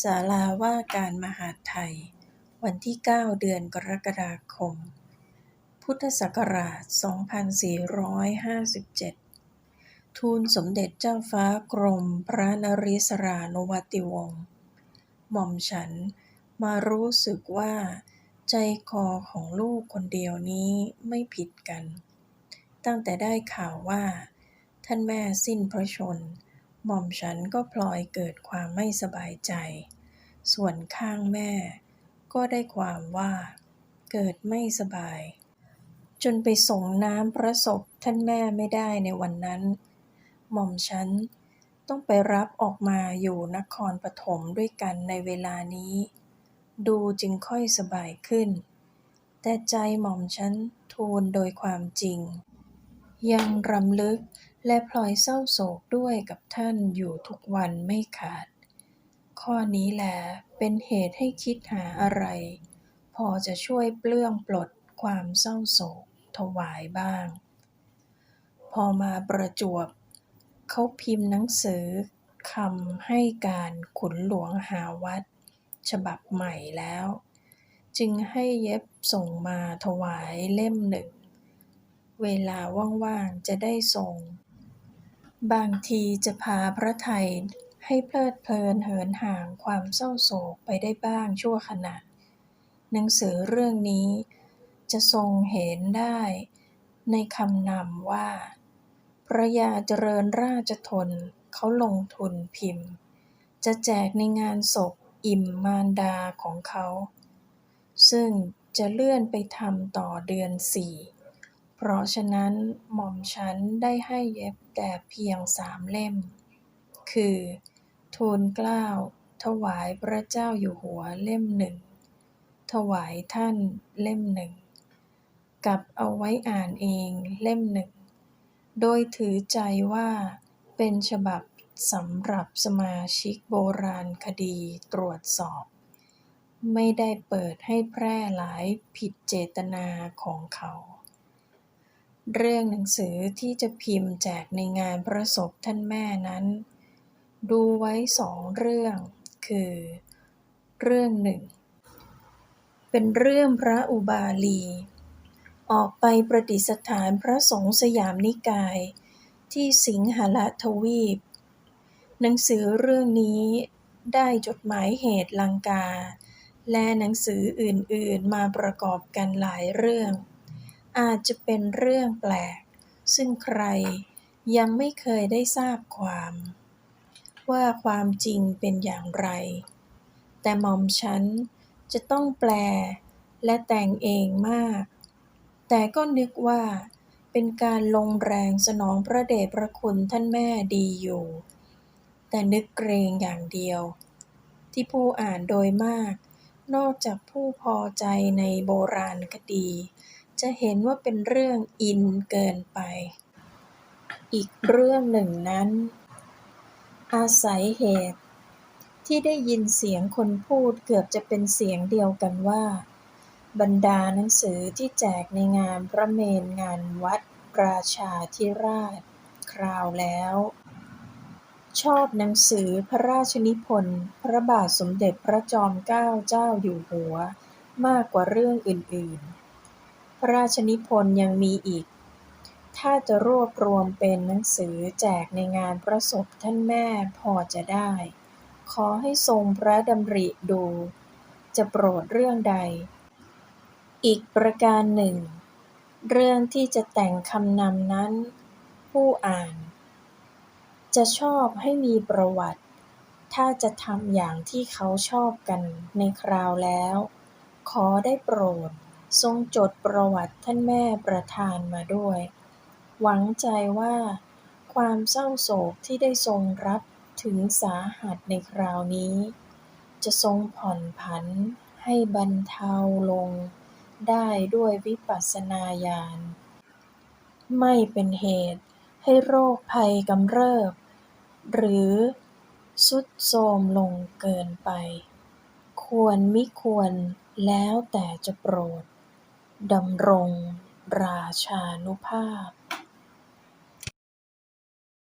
ศาลาว่าการมหาดไทย วันที่ 9 เดือนกรกฎาคม พุทธศักราช 2457 ทูลสมเด็จเจ้าฟ้ากรมพระนริศรานุวัติวงศ์ หม่อมฉันมารู้สึกว่า ใจคอของลูกคนเดียวนี้ไม่ผิดกัน ตั้งแต่ได้ข่าวว่า ท่านแม่สิ้นพระชนม์ หม่อมฉันก็พลอยเกิดความไม่สบายใจ ส่วนข้างแม่ ก็ได้ความว่า เกิดไม่สบาย จนไปส่งน้ำพระศพท่านแม่ไม่ได้ในวันนั้น หม่อมฉันต้องไปรับออกมาอยู่นครปฐมด้วยกันในเวลานี้ ดูจึงค่อยสบายขึ้น แต่ใจหม่อมฉันทูลโดยความจริง ยังรำลึกและพลอยเศร้าโศกด้วยกับท่านอยู่ทุกวันไม่ขาด ข้อนี้แหละเป็นเหตุให้คิดหาอะไร พอจะช่วยเปลื้องปลดความเศร้าโศกถวายบ้าง พอมาประจวบ เขาพิมพ์หนังสือคำให้การขุนหลวงหาวัด ฉบับใหม่แล้ว จึงให้เย็บส่งมาถวายเล่มหนึ่ง เวลาว่าง ๆ จะได้ส่ง บางทีจะพาพระไทยให้เพลิดเพลินเหินห่างความเศร้าโศกไปได้บ้างชั่วขณะ หนังสือเรื่องนี้จะทรงเห็นได้ในคำนำว่า พระยาเจริญราชทนเขาลงทุนพิมพ์ จะแจกในงานศพอิ่มมารดาของเขา ซึ่งจะเลื่อนไปทำต่อเดือนสี่ เพราะฉะนั้นหม่อมฉันได้ให้เย็บแต่เพียงสามเล่ม คือ ทูลเกล้า ถวายพระเจ้าอยู่หัวเล่มหนึ่ง ถวายท่านเล่มหนึ่ง กับเอาไว้อ่านเองเล่มหนึ่ง โดยถือใจว่าเป็นฉบับสำหรับสมาชิกโบราณคดีตรวจสอบ ไม่ได้เปิดให้แพร่หลายผิดเจตนาของเขา เรื่องหนังสือที่จะพิมพ์แจกในงานพระศพท่านแม่นั้น ดูไว้สองเรื่อง คือ เรื่องหนึ่ง เป็นเรื่องพระอุบาลี ออกไปประดิษฐานพระสงฆ์สยามนิกาย ที่สิงหละทวีป หนังสือเรื่องนี้ได้จดหมายเหตุลังกา และหนังสืออื่นๆมาประกอบกันหลายเรื่อง อาจจะเป็นเรื่องแปลก ซึ่งใครยังไม่เคยได้ทราบความ ว่าความจริงเป็นอย่างไร แต่หม่อมฉันจะต้องแปลและแต่งเองมาก แต่ก็นึกว่าเป็นการลงแรงสนองพระเดชพระคุณท่านแม่ดีอยู่ แต่นึกเกรงอย่างเดียว ที่ผู้อ่านโดยมาก นอกจากผู้พอใจในโบราณคดี จะเห็นว่าเป็นเรื่องอินเกินไป อีกเรื่องหนึ่งนั้น อาศัยเหตุ ที่ได้ยินเสียงคนพูดเกือบจะเป็นเสียงเดียวกันว่า บรรดาหนังสือที่แจกในงานพระเมรุงานวัดราชาธิราช คราวแล้ว ชอบหนังสือพระราชนิพนธ์พระบาทสมเด็จพระจอมเกล้าเจ้าอยู่หัว มากกว่าเรื่องอื่นๆ ระราชนิพนธ์ยังมีอีก ถ้าจะรวบรวมเป็นหนังสือแจกในงานพระศพท่านแม่พอจะได้ ขอให้ทรงพระดำริดู จะโปรดเรื่องใด อีกประการหนึ่ง เรื่องที่จะแต่งคำนำนั้น ผู้อ่าน จะชอบให้มีประวัติ ถ้าจะทำอย่างที่เขาชอบกันในคราวแล้ว ขอได้โปรด ทรงจดประวัติท่านแม่ประทานมาด้วย หวังใจว่า ความเศร้าโศกที่ได้ทรงรับถึงสาหัสในคราวนี้ จะทรงผ่อนผันให้บรรเทาลงได้ด้วยวิปัสสนาญาณไม่เป็นเหตุให้โรคภัยกำเริบ หรือทรุดโทมลงเกินไป ควรมิควรแล้วแต่จะโปรด ดำรงราชานุภาพ